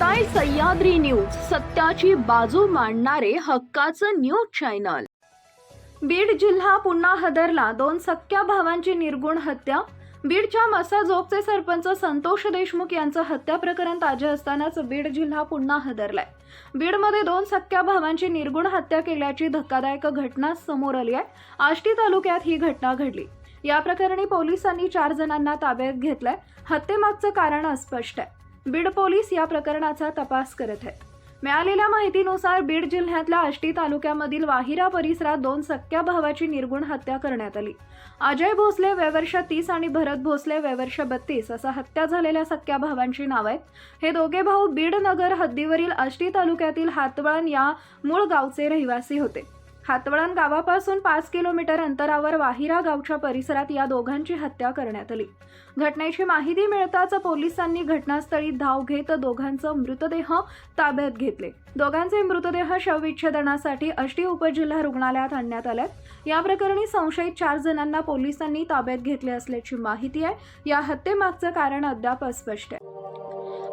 ताई सह्याद्री न्यूज. सत्याची बाजू मांडणारे हक्काचं न्यूज चॅनल. बीड जिल्हा पुन्हा हदरला. दोन सख्या भावांची निर्गुण हत्या. बीडच्या मसाजोगचे सरपंच संतोष देशमुख यांचं हत्या प्रकरण ताजे असतानाच बीड जिल्हा पुन्हा हदरलाय. बीडमध्ये दोन सख्या भावांची निर्गुण हत्या केल्याची धक्कादायक घटना समोर आली आहे. आष्टी तालुक्यात ही घटना घडली. या प्रकरणी पोलिसांनी चार जणांना ताब्यात घेतलंय. हत्येमागचं कारण अस्पष्ट आहे. बीड पोलीस या प्रकरणाचा तपास करत आहेत. मिळालेल्या माहितीनुसार बीड जिल्ह्यातल्या आष्टी तालुक्यामधील वाहिरा परिसरात दोन सख्या भावाची निर्गुण हत्या करण्यात आली. अजय भोसले वयवर्ष तीस आणि भरत भोसले वयवर्ष बत्तीस असा हत्या झालेल्या सख्या भावांची नाव आहेत. हे दोघे भाऊ बीड नगर हद्दीवरील आष्टी तालुक्यातील हातवळण या मूळ गावचे रहिवासी होते. हातवळण गावापासून पाच किलोमीटर अंतरावर वाहिरा गावच्या परिसरात या दोघांची हत्या करण्यात आली. घटनेची माहिती मिळताच पोलिसांनी घटनास्थळी धाव घेत दोघांचं मृतदेह ताब्यात घेतले. दोघांचे मृतदेह शवविच्छेदनासाठी अष्टी उपजिल्हा रुग्णालयात आणण्यात आल्यात या प्रकरणी संशयित चार जणांना पोलिसांनी ताब्यात घेतले असल्याची माहिती आहे. या हत्येमागचं कारण अद्याप अस्पष्ट आहे.